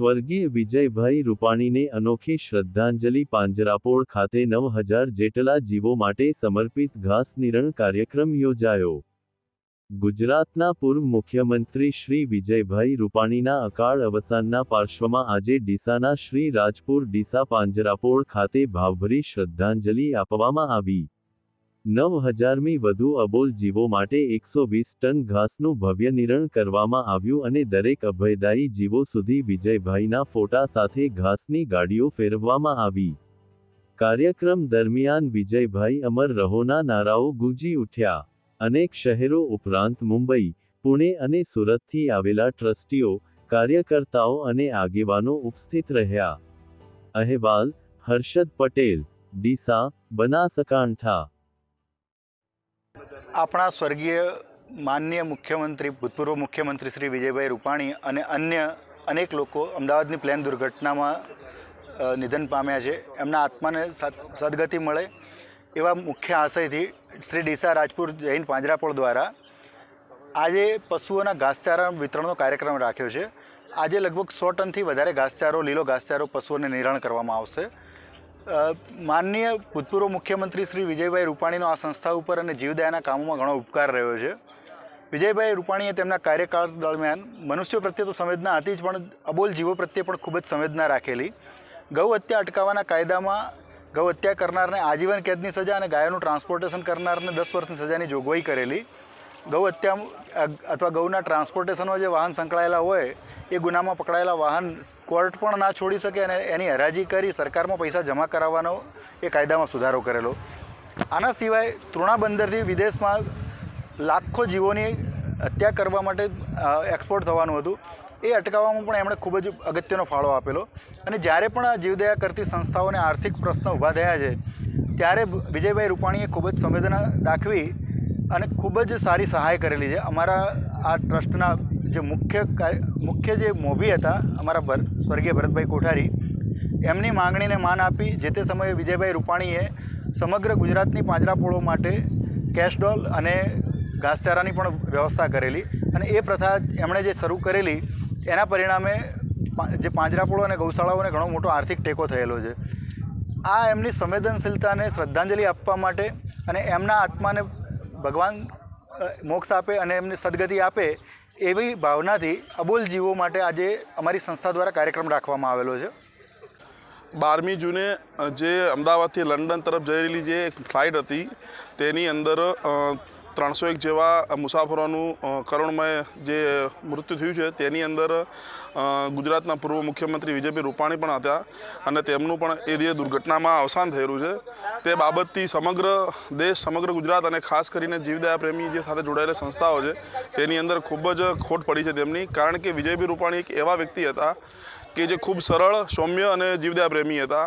સ્વર્ગીય વિજયભાઈ રૂપાણીને અનોખી શ્રદ્ધાંજલિ પાંજરાપોળ ખાતે નવ હજાર જેટલા જીવો માટે સમર્પિત ઘાસ નિરણ કાર્યક્રમ યોજાયો. ગુજરાતના પૂર્વ મુખ્યમંત્રી શ્રી વિજયભાઈ રૂપાણીના અકાળ અવસાનના પાર્શ્વમાં આજે ડીસાના શ્રી રાજપુર ડીસા પાંજરાપોળ ખાતે ભાવભરી શ્રદ્ધાંજલિ આપવામાં આવી. નવ હજારમી વધુ અબોલ જીવો માટે એકસો વીસ ટન ઘાસનું ભવ્ય નિરણ કરવામાં આવ્યું અને દરેક અભયદાયી જીવો સુધી વિજયભાઈના ફોટા સાથે ઘાસની ગાડીઓ ફેરવવામાં આવી. કાર્યક્રમ દરમિયાન વિજયભાઈ અમર રહોના નારાઓ ગૂંજી ઉઠ્યા અનેક શહેરો ઉપરાંત મુંબઈ, પુણે અને સુરતથી આવેલા ટ્રસ્ટીઓ, કાર્યકર્તાઓ અને આગેવાનો ઉપસ્થિત રહ્યા. અહેવાલ, હર્ષદ પટેલ, ડીસા, બનાસકાંઠા. આપણા સ્વર્ગીય માનનીય મુખ્યમંત્રી, ભૂતપૂર્વ મુખ્યમંત્રી શ્રી વિજયભાઈ રૂપાણી અને અન્ય અનેક લોકો અમદાવાદની પ્લેન દુર્ઘટનામાં નિધન પામ્યા છે. એમના આત્માને સદ- સદગતિ મળે એવા મુખ્ય આશયથી શ્રી ડીસા રાજપુર જૈન પાંજરાપોળ દ્વારા આજે પશુઓના ઘાસચારા વિતરણનો કાર્યક્રમ રાખ્યો છે. આજે લગભગ સો ટનથી વધારે ઘાસચારો, લીલો ઘાસચારો પશુઓને નિરણ કરવામાં આવશે. માનનીય ભૂતપૂર્વ મુખ્યમંત્રી શ્રી વિજયભાઈ રૂપાણીનો આ સંસ્થા ઉપર અને જીવદયાના કામોમાં ઘણો ઉપકાર રહ્યો છે. વિજયભાઈ રૂપાણીએ તેમના કાર્યકાળ દરમિયાન મનુષ્યો પ્રત્યે તો સંવેદના હતી જ, પણ અબોલ જીવો પ્રત્યે પણ ખૂબ જ સંવેદના રાખેલી. ગૌ હત્યા અટકાવવાના કાયદામાં ગૌ હત્યા કરનારને આજીવન કેદની સજા અને ગાયોનું ટ્રાન્સપોર્ટેશન કરનારને દસ વર્ષની સજાની જોગવાઈ કરેલી. ગૌ હત્યા અથવા ગૌના ટ્રાન્સપોર્ટેશનમાં જે વાહન સંકળાયેલા હોય, એ ગુનામાં પકડાયેલા વાહન કોર્ટ પણ ના છોડી શકે અને એની હરાજી કરી સરકારમાં પૈસા જમા કરાવવાનો એ કાયદામાં સુધારો કરેલો. આના સિવાય તૃણા બંદરથી વિદેશમાં લાખો જીવોની હત્યા કરવા માટે એક્સપોર્ટ થવાનું હતું. એ અટકાવવામાં પણ એમણે ખૂબ જ અગત્યનો ફાળો આપેલો. અને જ્યારે પણ આ જીવદયા કરતી સંસ્થાઓને આર્થિક પ્રશ્નો ઊભા થયા છે, ત્યારે વિજયભાઈ રૂપાણીએ ખૂબ જ સંવેદના દાખવી અને ખૂબ જ સારી સહાય કરેલી છે. અમારા આ ટ્રસ્ટના જે મુખ્ય મુખ્ય જે મોભી હતા, અમારા ભર, સ્વર્ગીય ભરતભાઈ કોઠારી, એમની માંગણીને માન આપી જે તે સમયે વિજયભાઈ રૂપાણીએ સમગ્ર ગુજરાતની પાંજરાપોળો માટે કેશડોલ અને ઘાસચારાની પણ વ્યવસ્થા કરેલી અને એ પ્રથા એમણે જે શરૂ કરેલી, એના પરિણામે જે પાંજરાપોળો અને ગૌશાળાઓને ઘણો મોટો આર્થિક ટેકો થયેલો છે. આ એમની સંવેદનશીલતાને શ્રદ્ધાંજલિ આપવા માટે અને એમના આત્માને ભગવાન મોક્ષ આપે અને એમને સદગતિ આપે એવી ભાવનાથી અબોલ જીવો માટે આજે અમારી સંસ્થા દ્વારા કાર્યક્રમ રાખવામાં આવેલો છે. બારમી જૂને જે અમદાવાદથી લંડન તરફ જઈ રહેલી જે ફ્લાઇટ હતી, તેની અંદર ત્રણસો એક જેવા મુસાફરોનું કરુણમય જે મૃત્યુ થયું છે, તેની અંદર ગુજરાતના પૂર્વ મુખ્યમંત્રી વિજયભાઈ રૂપાણી પણ હતા અને તેમનું પણ એ જે દુર્ઘટનામાં અવસાન થયેલું છે, તે બાબતથી સમગ્ર દેશ, સમગ્ર ગુજરાત અને ખાસ કરીને જીવદયા પ્રેમી જે સાથે જોડાયેલી સંસ્થાઓ છે, તેની અંદર ખૂબ જ ખોટ પડી છે તેમની. કારણ કે વિજયભાઈ રૂપાણી એક એવા વ્યક્તિ હતા કે જે ખૂબ સરળ, સૌમ્ય અને જીવદયા પ્રેમી હતા.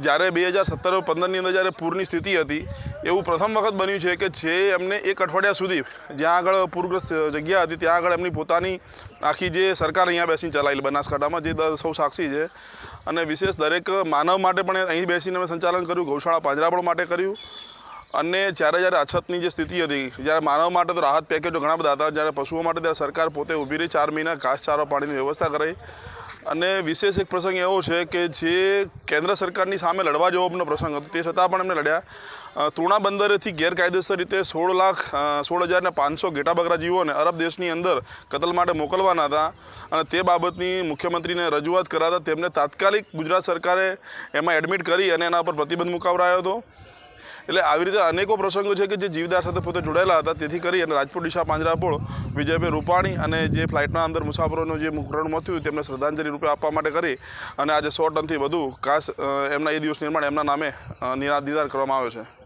જ્યારે બે હજાર સત્તર પંદરની અંદર જ્યારે પૂરની સ્થિતિ હતી, એવું પ્રથમ વખત બન્યું છે કે જે એમને એક અઠવાડિયા સુધી જ્યાં આગળ પૂરગ્રસ્ત જગ્યા હતી, ત્યાં આગળ એમની પોતાની આખી જે સરકાર અહીંયા બેસીને ચલાવેલી બનાસકાંઠામાં જે સૌ સાક્ષી છે. અને વિશેષ દરેક માનવ માટે પણ અહીં બેસીને અમે સંચાલન કર્યું, ગૌશાળા પાંજરાપણ માટે કર્યું. અને જ્યારે જ્યારે અછતની જે સ્થિતિ હતી, જ્યારે માનવ માટે તો રાહત પેકેજો ઘણા બધા હતા, જ્યારે પશુઓ માટે ત્યારે સરકાર પોતે ઊભી રહી, ચાર મહિના ઘાસચારો પાણીની વ્યવસ્થા કરાઈ. અને વિશેષ એક પ્રસંગ એવો છે કે જે કેન્દ્ર સરકારની સામે લડવા જેવો પ્રસંગ હતો. તે છતાં પણ એમને લડ્યા. તૃણા બંદરેથી ગેરકાયદેસર રીતે સોળ લાખ સોળ હજાર ને પાંચસો ઘેટા બકરા જીવોને અરબ દેશની અંદર કતલ માટે મોકલવાના હતા. અને તે બાબતની મુખ્યમંત્રીને રજૂઆત કરાતા તેમને તાત્કાલિક ગુજરાત સરકારે એમાં એડમિટ કરી અને એના પર પ્રતિબંધ મુકાવરાયો હતો. એટલે આવી રીતે અનેકો પ્રસંગો છે કે જે જીવદાર સાથે પોતે જોડાયેલા હતા. તેથી કરી અને રાજપુર ડીસા પાંજરાપોળ, વિજયભાઈ રૂપાણી અને જે ફ્લાઇટના અંદર મુસાફરોનું જે મુકરણ થયું તેમને શ્રદ્ધાંજલિ રૂપે આપવા માટે કરી અને આજે સો ટનથી વધુ કાસ એમના એ દિવસ નિર્માણ એમના નામે નિર્ધાર કરવામાં આવ્યો છે.